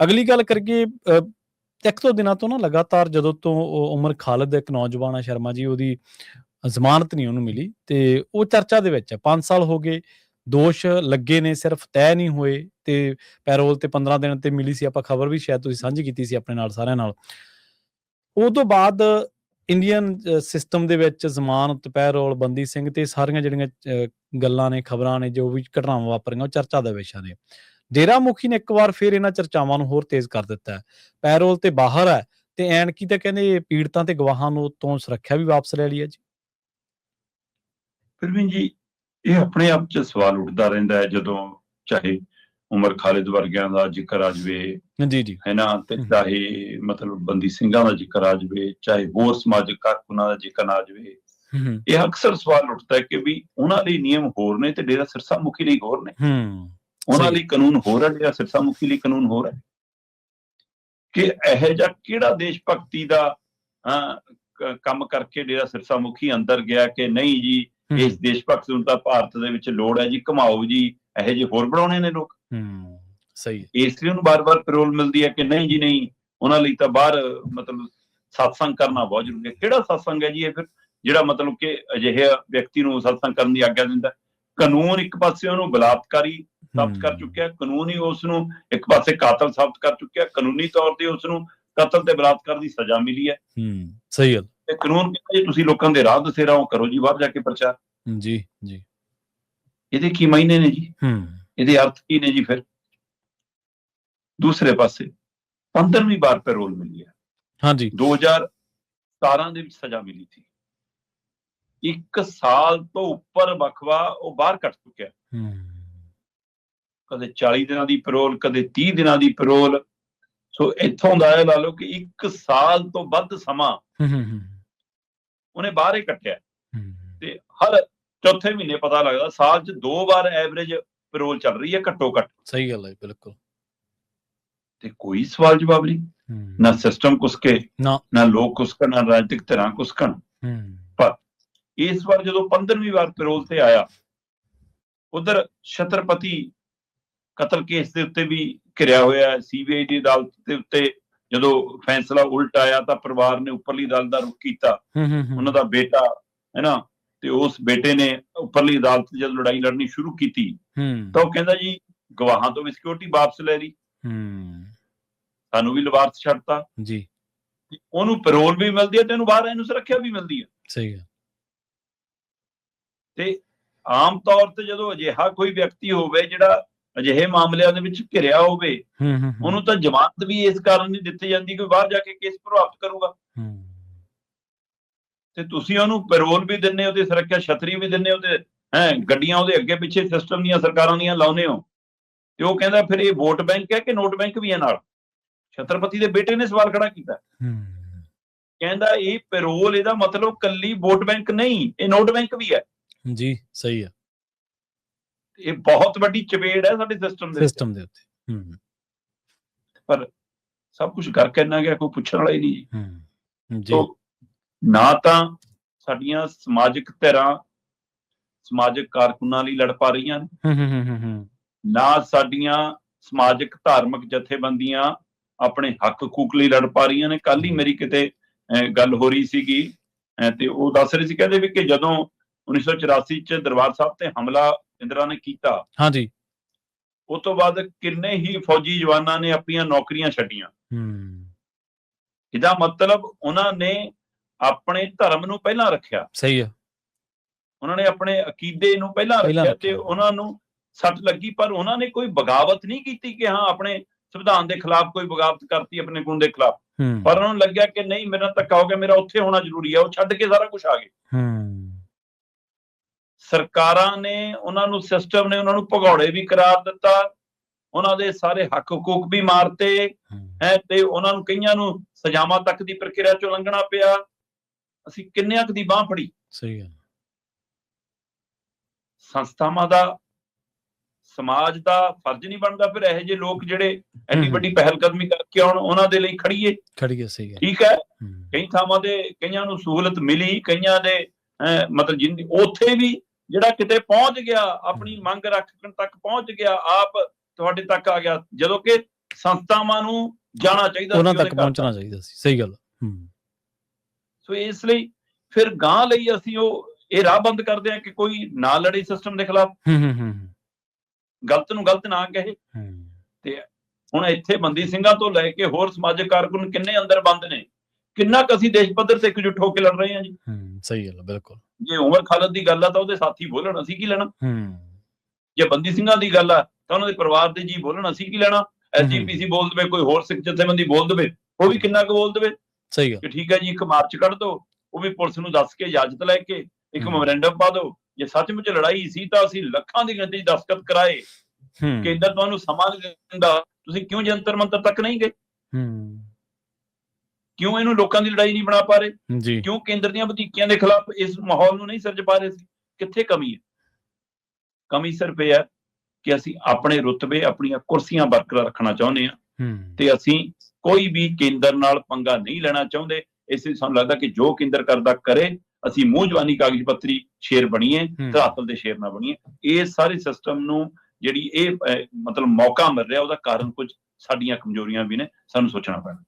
ਅਗਲੀ ਗੱਲ ਕਰੀਏ ਇੱਕ ਦੋ ਦਿਨਾਂ ਤੋਂ ਨਾ ਲਗਾਤਾਰ ਜਦੋਂ ਤੋਂ ਉਮਰ ਖਾਲਿਦ ਇੱਕ ਨੌਜਵਾਨ ਆ ਸ਼ਰਮਾ ਜੀ, ਉਹਦੀ ਜ਼ਮਾਨਤ ਨਹੀਂ ਉਹਨੂੰ ਮਿਲੀ ਤੇ ਉਹ ਚਰਚਾ ਦੇ ਵਿੱਚ ਹੈ 5 ਸਾਲ ਹੋ ਗਏ, ਦੋਸ਼ ਲੱਗੇ ਨੇ, ਸਿਰਫ ਤੈਅ ਨਹੀਂ ਹੋਏ ਤੇ ਪੈਰੋਲ ਤੇ 15 ਦਿਨ ਤੇ ਮਿਲੀ ਸੀ। ਆਪਾਂ ਖਬਰ ਵੀ ਸ਼ਾਇਦ ਤੁਸੀਂ ਸਾਂਝੀ ਕੀਤੀ ਸੀ ਆਪਣੇ ਨਾਲ, ਸਾਰਿਆਂ ਨਾਲ। ਉਹ ਤੋਂ ਬਾਅਦ ਇੰਡੀਅਨ ਸਿਸਟਮ ਦੇ ਵਿੱਚ ਜ਼ਮਾਨਤ, ਪੈਰੋਲ, ਬੰਦੀ ਸਿੰਘ ਤੇ ਸਾਰੀਆਂ ਜਿਹੜੀਆਂ ਗੱਲਾਂ ਨੇ, ਖਬਰਾਂ ਨੇ, ਜੋ ਵੀ ਘਟਨਾਵਾਂ ਵਾਪਰੀਆਂ, ਉਹ ਚਰਚਾ ਦਾ ਵਿਸ਼ਾ ਨੇ ਡੇਰਾ ਮੁਖੀ ਨੇ ਇੱਕ ਵਾਰ ਫਿਰ ਇਹਨਾਂ ਚਰਚਾਵਾਂ ਨੂੰ ਹੋਰ ਤੇਜ਼ ਕਰ ਦਿੱਤਾ ਹੈ। ਪੈਰੋਲ ਤੇ ਬਾਹਰ ਹੈ ਤੇ ਐਨਕੀ ਤਾਂ ਕਹਿੰਦੇ ਪੀੜਤਾਂ ਤੇ ਗਵਾਹਾਂ ਨੂੰ ਤੋਂ ਸੁਰੱਖਿਆ ਵੀ ਵਾਪਸ ਲੈ ਲਈ ਹੈ ਜੀ। ਫਿਰਵੀਨ ਜੀ ਇਹ ਆਪਣੇ ਆਪ 'ਚ ਸਵਾਲ ਉੱਠਦਾ ਰਹਿੰਦਾ ਹੈ ਜਦੋਂ ਚਾਹੇ ਉਮਰ ਖਾਲਿਦ ਵਰਗਿਆਂ ਦਾ ਜ਼ਿਕਰ ਆ ਜਾਵੇ। ਜੀ ਜੀ। ਹੈ ਨਾ? ਤੇ। ਚਾਹੇ ਮਤਲਬ ਬੰਦੀ ਸਿੰਘਾਂ ਦਾ ਜ਼ਿਕਰ ਆ ਜਾਵੇ ਚਾਹੇ ਹੋਰ ਸਮਾਜਿਕ ਕਾਰਕੁਨਾਂ ਦਾ ਜ਼ਿਕਰ ਆ ਜਾਵੇ। ਇਹ ਅਕਸਰ ਸਵਾਲ ਉੱਠਦਾ ਹੈ ਕਿ ਵੀ ਉਹਨਾਂ ਲਈ ਨਿਯਮ ਹੋਰ ਨੇ ਤੇ ਡੇਰਾ ਸਿਰਸਾ ਮੁਖੀ ਲਈ ਹੋਰ ਨੇ। ਹੂੰ। ਉਹਨਾਂ। ਲਈ ਕਾਨੂੰਨ ਹੋਰ ਹੈ ਡੇਰਾ ਸਿਰਸਾ ਮੁਖੀ ਲਈ ਕਾਨੂੰਨ ਹੋਰ ਹੈ ਕਿ ਇਹ ਜਿਹਾ ਕਿਹੜਾ ਦੇਸ਼ ਭਗਤੀ ਦਾ ਕੰਮ ਕਰਕੇ ਡੇਰਾ ਸਿਰਸਾ ਮੁਖੀ ਅੰਦਰ ਗਿਆ ਕਿ ਨਹੀਂ ਜੀ ਇਸ ਦੇਸ਼ ਭਗਤ ਨੂੰ ਤਾਂ ਭਾਰਤ ਦੇ ਵਿੱਚ ਲੋੜ ਹੈ ਜੀ ਘਮਾਓ ਜੀ ਇਹੋ ਜਿਹੇ ਹੋਰ ਬਣਾਉਣੇ ਨੇ ਲੋਕ ਹੂੰ ਸਹੀ। ਇਸ ਲਈ ਉਹਨੂੰ ਬਾਰ-ਬਾਰ ਪੈਰੋਲ ਮਿਲਦੀ ਹੈ ਕਿ ਨਹੀਂ ਜੀ ਨਹੀਂ ਉਹਨਾਂ ਲਈ ਤਾਂ ਬਾਹਰ ਮਤਲਬ ਸਤਸੰਗ ਕਰਨਾ ਬਹੁਤ ਜ਼ਰੂਰੀ ਹੈ ਕਿਹੜਾ ਸਤਸੰਗ ਹੈ ਜੀ ਇਹ ਫਿਰ ਜਿਹੜਾ ਮਤਲਬ ਕਿ ਅਜਿਹੇ ਵਿਅਕਤੀ ਨੂੰ ਸਤਸੰਗ ਕਰਨ ਦੀ ਆਗਿਆ ਦਿੰਦਾ ਹੈ? ਕਾਨੂੰਨ ਇੱਕ ਪਾਸੇ ਉਹਨੂੰ ਬਲਾਤਕਾਰੀ ਸਾਬਤ ਕਰ ਚੁੱਕਿਆ ਕਾਨੂੰਨ ਹੀ ਉਸ ਨੂੰ ਇੱਕ ਪਾਸੇ ਕਾਤਲ ਸਾਬਤ ਕਰ ਚੁੱਕਿਆ ਕਾਨੂੰਨੀ ਤੌਰ ਤੇ ਉਸ ਨੂੰ ਕਤਲ ਤੇ ਬਲਾਤਕਾਰ ਦੀ ਸਜ਼ਾ ਮਿਲੀ ਹੈ। ਹੂੰ ਸਹੀ ਗੱਲ। ਤੇ ਕਾਨੂੰਨ ਕਹਿੰਦਾ ਜੀ ਤੁਸੀਂ ਲੋਕਾਂ ਦੇ ਰਾਹ ਦਸੇ ਰਹੋ ਕਰੋ ਜੀ ਬਾਹਰ ਜਾ ਕੇ ਪ੍ਰਚਾਰ। ਜੀ ਜੀ। ਇਹਦੇ ਕੀ ਮਾਇਨੇ ਨੇ ਜੀ? ਹੂੰ। ਇਹਦੇ ਅਰਥ ਕੀ ਨੇ ਜੀ ਫਿਰ? ਦੂਸਰੇ ਪਾਸੇ 15ਵੀਂ ਵਾਰ ਪੈਰੋਲ ਮਿਲੀ ਹੈ। ਹਾਂਜੀ। 2017 ਦੇ ਵਿੱਚ ਸਜ਼ਾ ਮਿਲੀ ਸੀ। ਇੱਕ ਸਾਲ ਤੋਂ ਉੱਪਰ ਬਖਵਾ ਉਹ ਬਾਹਰ ਕੱਟ ਚੁੱਕਿਆ। ਕਦੇ 40 ਦਿਨਾਂ ਦੀ ਪੈਰੋਲ ਕਦੇ 30 ਦਿਨਾਂ ਦੀ ਪੈਰੋਲ ਸੋ ਇੱਥੋਂ ਦਾ ਇਹ ਲਾ ਲਓ ਕਿ ਇੱਕ ਸਾਲ ਤੋਂ ਵੱਧ ਸਮਾਂ ਉਹਨੇ ਬਾਹਰ ਹੀ ਕੱਟਿਆ। ਤੇ ਹਰ ਚੌਥੇ ਮਹੀਨੇ ਪਤਾ ਲੱਗਦਾ ਸਾਲ 'ਚ ਦੋ ਵਾਰ ਐਵਰੇਜ ਪੈਰੋਲ ਚੱਲ ਰਹੀ ਹੈ ਘੱਟੋ ਘੱਟ। ਸਹੀ ਗੱਲ ਹੈ ਬਿਲਕੁਲ। ਤੇ ਕੋਈ ਸਵਾਲ ਜਵਾਬ ਨਹੀਂ। ਨਾ ਸਿਸਟਮ ਕੁਸਕੇ ਨਾ। ਨਾ ਲੋਕ ਕੁਸਕਣ ਨਾ ਰਾਜਨੀਤਿਕ ਧਿਰਾਂ ਕੁਸਕਣ। ਹੂੰ। ਇਸ ਵਾਰ ਜਦੋਂ 15ਵੀਂ ਵਾਰ ਪੈਰੋਲ ਤੇ ਆਇਆ ਉਧਰ ਛਤਰਪਤੀ ਕਤਲ ਕੇਸ ਦੇ ਉੱਤੇ ਵੀ ਘਿਰਿਆ ਹੋਇਆ ਹੈ। ਸੀਬੀਆਈ ਦੀ ਅਦਾਲਤ ਦੇ ਉੱਤੇ ਜਦੋਂ ਫੈਸਲਾ ਉਲਟ ਆਇਆ ਤਾਂ ਪਰਿਵਾਰ ਨੇ ਉੱਪਰਲੀ ਅਦਾਲਤ ਦਾ ਰੁਖ ਕੀਤਾ। ਹੂੰ ਹੂੰ, ਹੂੰ। ਉਹਨਾਂ ਦਾ ਬੇਟਾ ਹੈ ਨਾ ਤੇ ਉਸ ਬੇਟੇ ਨੇ ਉੱਪਰਲੀ ਅਦਾਲਤ ਜਦੋਂ ਲੜਾਈ ਲੜਨੀ ਸ਼ੁਰੂ ਕੀਤੀ ਹੂੰ। ਤਾਂ ਉਹ ਕਹਿੰਦਾ ਜੀ ਗਵਾਹਾਂ ਤੋਂ ਵੀ ਸਿਕਿਉਰਿਟੀ ਵਾਪਸ ਲੈ ਲਈ। ਹੂੰ। ਸਾਨੂੰ ਵੀ ਲਵਾਰਸ ਛੱਡਤਾ। ਜੀ। ਉਹਨੂੰ ਪੈਰੋਲ ਵੀ ਮਿਲਦੀ ਹੈ ਤੇ ਉਹਨੂੰ ਬਾਹਰ ਇਹਨੂੰ ਸੁਰੱਖਿਆ ਵੀ ਮਿਲਦੀ ਹੈ। ਸਹੀ ਗੱਲ। ਤੇ ਆਮ ਤੌਰ ਤੇ ਜਦੋਂ ਅਜਿਹਾ ਕੋਈ ਵਿਅਕਤੀ ਹੋਵੇ ਜਿਹੜਾ ਅਜਿਹੇ ਮਾਮਲਿਆਂ ਦੇ ਵਿੱਚ ਘਿਰਿਆ ਹੋਵੇ ਉਹਨੂੰ ਤਾਂ ਜ਼ਮਾਨਤ ਵੀ ਇਸ ਕਾਰਨ ਨਹੀਂ ਦਿੱਤੀ ਜਾਂਦੀ ਕਿ ਬਾਹਰ ਜਾ ਕੇ ਕੇਸ ਪ੍ਰਭਾਵਿਤ ਕਰੂਗਾ। ਤੇ ਤੁਸੀਂ ਉਹਨੂੰ ਪੈਰੋਲ ਵੀ ਦਿੰਨੇ ਤੇ ਸੁਰੱਖਿਆ ਛਤਰੀ ਵੀ ਦਿੰਨੇ ਤੇ ਹੈ ਗੱਡੀਆਂ ਉਹਦੇ ਅੱਗੇ ਪਿੱਛੇ ਸਿਸਟਮ ਦੀਆਂ ਸਰਕਾਰਾਂ ਦੀਆਂ ਲਾਉਨੇ ਹੋ। ਤੇ ਉਹ ਕਹਿੰਦਾ ਫਿਰ ਇਹ ਵੋਟ ਬੈਂਕ ਹੈ ਕਿ ਨੋਟ ਬੈਂਕ ਵੀ ਹੈ ਨਾਲ? ਛਤਰਪਤੀ ਦੇ ਬੇਟੇ ਨੇ ਸਵਾਲ ਖੜਾ ਕੀਤਾ। ਕਹਿੰਦਾ ਇਹ ਪੈਰੋਲ ਇਹਦਾ ਮਤਲਬ ਕੱਲੀ ਵੋਟ ਬੈਂਕ ਨਹੀਂ ਇਹ ਨੋਟ ਬੈਂਕ ਵੀ ਹੈ। ਜੀ ਸਹੀ ਹੈ। ਇਹ ਬਹੁਤ ਵੱਡੀ ਚਪੇੜ ਹੈ ਸਾਡੇ ਸਿਸਟਮ ਦੇ। ਸਿਸਟਮ ਦੇ ਉੱਤੇ। ਹੂੰ ਸਭ ਕੁਝ ਕਰ ਕੇ ਨਾ ਗਿਆ ਕੋਈ ਪੁੱਛਣ ਵਾਲਾ ਹੀ ਨਹੀਂ। ਹੂੰ ਜੀ। ਨਾ ਤਾਂ ਸਾਡੀਆਂ ਸਮਾਜਿਕ ਧਿਰਾਂ ਸਮਾਜਿਕ ਕਾਰਕੁਨਾਂ ਲਈ ਲੜ ਪਾ ਰਹੀਆਂ ਨੇ। ਹੂੰ ਹੂੰ, ਹੂੰ ਨਾ ਸਾਡੀਆਂ ਸਮਾਜਿਕ ਧਾਰਮਿਕ ਜਥੇਬੰਦੀਆਂ ਆਪਣੇ ਹੱਕ ਹਕੂਕ ਲਈ ਲੜ ਪਾ ਰਹੀਆਂ ਨੇ। ਕੱਲ ਹੀ ਮੇਰੀ ਕਿਤੇ ਗੱਲ ਹੋ ਰਹੀ ਸੀਗੀ ਤੇ ਉਹ ਦੱਸ ਰਹੇ ਸੀ ਕਹਿੰਦੇ ਵੀ ਕਿ ਜਦੋਂ 1984 ਚ ਦਰਬਾਰ ਸਾਹਿਬ ਤੇ ਹਮਲਾ ਇੰਦਰਾ ਨੇ ਕੀਤਾ। ਹਾਂਜੀ। ਉਸ ਤੋਂ ਬਾਅਦ ਕਿੰਨੇ ਹੀ ਫੌਜੀ ਜਵਾਨਾਂ ਨੇ ਆਪਣੀਆਂ ਨੌਕਰੀਆਂ ਛੱਡੀਆਂ। ਹੂੰ। ਇਹਦਾ ਮਤਲਬ ਉਹਨਾਂ ਨੇ ਆਪਣੇ ਧਰਮ ਨੂੰ ਪਹਿਲਾਂ ਰੱਖਿਆ। ਸਹੀ ਹੈ ਉਹਨਾਂ ਨੇ ਆਪਣੇ ਅਕੀਦੇ ਨੂੰ ਪਹਿਲਾਂ ਰੱਖਿਆ ਤੇ। ਉਹਨਾਂ ਨੂੰ ਸੱਟ ਲੱਗੀ ਪਰ ਉਹਨਾਂ ਨੇ ਕੋਈ ਬਗਾਵਤ ਨਹੀਂ ਕੀਤੀ ਕਿ ਹਾਂ ਆਪਣੇ ਸੰਵਿਧਾਨ ਦੇ ਖਿਲਾਫ ਕੋਈ ਬਗਾਵਤ ਕਰਤੀ ਆਪਣੇ ਖੂਨ ਦੇ ਖਿਲਾਫ। ਪਰ ਉਹਨਾਂ ਨੂੰ ਲੱਗਿਆ ਕਿ ਨਹੀਂ ਮੇਰਾ ਧੱਕਾ ਹੋ ਗਿਆ ਮੇਰਾ ਉੱਥੇ ਹੋਣਾ ਜ਼ਰੂਰੀ ਹੈ ਉਹ ਛੱਡ ਕੇ ਸਾਰਾ ਕੁਝ ਆ ਗਏ। ਹੂੰ। ਸਰਕਾਰਾਂ ਨੇ ਉਹਨਾਂ ਨੂੰ ਸਿਸਟਮ ਨੇ ਉਹਨਾਂ ਨੂੰ ਭਗੌੜੇ ਵੀ ਕਰਾਰ ਦਿੱਤਾ। ਉਹਨਾਂ ਦੇ ਸਾਰੇ ਹੱਕ ਹਕੂਕ ਵੀ ਮਾਰਤੇ। ਹੂੰ, ਤੇ ਉਹਨਾਂ ਨੂੰ ਕਈਆਂ ਨੂੰ ਸਜ਼ਾਵਾਂ ਤੱਕ ਦੀ ਪ੍ਰਕਿਰਿਆ ਚੋਂ ਲੰਘਣਾ ਪਿਆ। ਅਸੀਂ ਕਿੰਨਿਆਂ ਕੁ ਦੀ ਬਾਹ ਫੜੀ? ਸਹੀ ਹੈ ਸੰਸਥਾਵਾਂ ਦਾ ਸਮਾਜ ਦਾ ਫਰਜ਼ ਨਹੀਂ ਬਣਦਾ ਫਿਰ ਇਹੋ ਜਿਹੇ ਲੋਕ ਜਿਹੜੇ ਐਡੀ। ਵੱਡੀ ਪਹਿਲ ਕਦਮੀ ਕਰਕੇ ਆਉਣ ਉਹਨਾਂ ਦੇ ਲਈ ਖੜੀਏ। ਖੜੀ ਹੈ ਸਹੀ ਹੈ ਠੀਕ ਹੈ? ਕਈ ਥਾਵਾਂ ਦੇ ਕਈਆਂ ਨੂੰ ਸਹੂਲਤ ਮਿਲੀ ਕਈਆਂ ਦੇ ਮਤਲਬ ਜਿੰਦੀ ਉੱਥੇ ਵੀ ਜਿਹੜਾ ਕਿਤੇ ਪਹੁੰਚ ਗਿਆ ਆਪਣੀ ਮੰਗ ਰੱਖਣ ਤੱਕ ਪਹੁੰਚ ਗਿਆ ਆਪ ਤੁਹਾਡੇ ਤੱਕ ਆ ਗਿਆ। ਜਦੋਂ ਕਿ ਸੰਸਥਾਵਾਂ ਨੂੰ ਜਾਣਾ ਚਾਹੀਦਾ ਉਹਨਾਂ ਤੱਕ ਪਹੁੰਚਣਾ ਚਾਹੀਦਾ ਸੀ। ਸਹੀ ਗੱਲ ਹੂੰ। ਸੋ ਇਸ ਲਈ ਫਿਰ ਗਾਂ ਲਈ ਅਸੀਂ ਉਹ ਇਹ ਰਾਹ ਬੰਦ ਕਰਦੇ ਹਾਂ ਕਿ ਕੋਈ ਨਾ ਲੜੇ ਸਿਸਟਮ ਦੇ ਖਿਲਾਫ। ਹੂੰ ਹੂੰ ਹੂੰ ਗਲਤ ਨੂੰ ਗਲਤ ਨਾ ਕਹੇ। ਹੂੰ। ਹੁਣ ਇੱਥੇ ਬੰਦੀ ਸਿੰਘਾਂ ਤੋਂ ਲੈ ਕੇ ਹੋਰ ਸਮਾਜਿਕ ਕਾਰਕੁਨ ਕਿੰਨੇ ਅੰਦਰ ਬੰਦ ਨੇ? ਕਿੰਨਾ ਕੁ ਅਸੀਂ ਦੇਸ਼ ਪੱਧਰ ਤੇ ਇਕਜੁੱਟ ਹੋ ਕੇ ਲੜ ਰਹੇ ਹਾਂ ਜੀ? ਹੂੰ ਸਹੀ ਗੱਲ ਆ, ਬਿਲਕੁਲ। ਜੇ ਉਮਰ ਖਾਲਦ ਦੀ ਗੱਲ ਆ ਤਾਂ ਉਹਦੇ ਸਾਥੀ ਬੋਲਣ ਅਸੀਂ ਕੀ ਲੈਣਾ? ਹੂੰ। ਜੇ ਬੰਦੀ ਸਿੰਘਾਂ ਦੀ ਗੱਲ ਆ ਤਾਂ ਉਹਨਾਂ ਦੇ ਪਰਿਵਾਰ ਦੇ ਜੀ ਬੋਲਣ ਅਸੀਂ ਕੀ ਲੈਣਾ? ਐਸਜੀਪੀਸੀ ਬੋਲ ਦਵੇ ਕੋਈ ਹੋਰ ਸਿੱਖ ਜਥੇਬੰਦੀ ਬੋਲ ਦਵੇ ਉਹ ਵੀ ਕਿੰਨਾ ਕੁ ਬੋਲ ਦਵੇ? ਸਹੀ ਗੱਲ। ਕਿ ਠੀਕ ਹੈ ਜੀ ਇੱਕ ਮਾਰਚ ਕੱਢ ਦਿਓ ਉਹ ਵੀ ਪੁਲਿਸ ਨੂੰ ਦੱਸ ਕੇ ਇਜਾਜ਼ਤ ਲੈ ਕੇ ਇੱਕ। ਮੈਮੋਰੈਂਡਮ ਪਾ ਦਿਓ ਜੇ ਸੱਚਮੁੱਚ ਲੜਾਈ ਸੀ ਤਾਂ ਅਸੀਂ ਲੱਖਾਂ ਦੀ ਗਿਣਤੀ ਦਸਤਖਤ ਕਰਾਏ। ਕੇਂਦਰ ਤੁਹਾਨੂੰ ਸਮਾਂ ਨਹੀਂ ਦਿੰਦਾ। ਤੁਸੀਂ ਕਿਉਂ ਜੰਤਰ ਮੰਤਰ ਤੱਕ ਨਹੀਂ ਗਏ? ਹੂੰ। ਕਿਉਂ ਇਹਨੂੰ ਲੋਕਾਂ ਦੀ ਲੜਾਈ ਨਹੀਂ ਬਣਾ ਪਾ ਰਹੇ? ਜੀ। ਕਿਉਂ ਕੇਂਦਰ ਦੀਆਂ ਵਧੀਕੀਆਂ ਦੇ ਖਿਲਾਫ ਇਸ ਮਾਹੌਲ ਨੂੰ ਨਹੀਂ ਸਿਰਜ ਪਾ ਰਹੇ ਸੀ? ਕਿੱਥੇ ਕਮੀ ਹੈ? ਕਮੀ ਸਿਰਫ ਇਹ ਹੈ ਕਿ ਅਸੀਂ ਆਪਣੇ ਰੁਤਬੇ ਆਪਣੀਆਂ ਕੁਰਸੀਆਂ ਬਰਕਰਾਰ ਰੱਖਣਾ ਚਾਹੁੰਦੇ ਹਾਂ ਤੇ ਅਸੀਂ ਕੋਈ ਵੀ ਕੇਂਦਰ ਨਾਲ ਪੰਗਾ ਨਹੀਂ ਲੈਣਾ ਚਾਹੁੰਦੇ। ਇਸ ਲਈ ਸਾਨੂੰ ਲੱਗਦਾ ਕਿ ਜੋ ਕੇਂਦਰ ਕਰਦਾ ਕਰੇ ਅਸੀਂ ਮੂੰਹ ਜਵਾਨੀ ਕਾਗਜ਼ ਪੱਤਰੀ ਸ਼ੇਰ ਬਣੀਏ। ਧਰਾਤਲ ਦੇ ਸ਼ੇਰ ਨਾ ਬਣੀਏ। ਇਹ ਸਾਰੇ ਸਿਸਟਮ ਨੂੰ ਜਿਹੜੀ ਇਹ ਮਤਲਬ ਮੌਕਾ ਮਿਲ ਰਿਹਾ ਉਹਦਾ ਕਾਰਨ ਕੁਝ ਸਾਡੀਆਂ ਕਮਜ਼ੋਰੀਆਂ ਵੀ ਨੇ ਸਾਨੂੰ ਸੋਚਣਾ ਪੈਣਾ।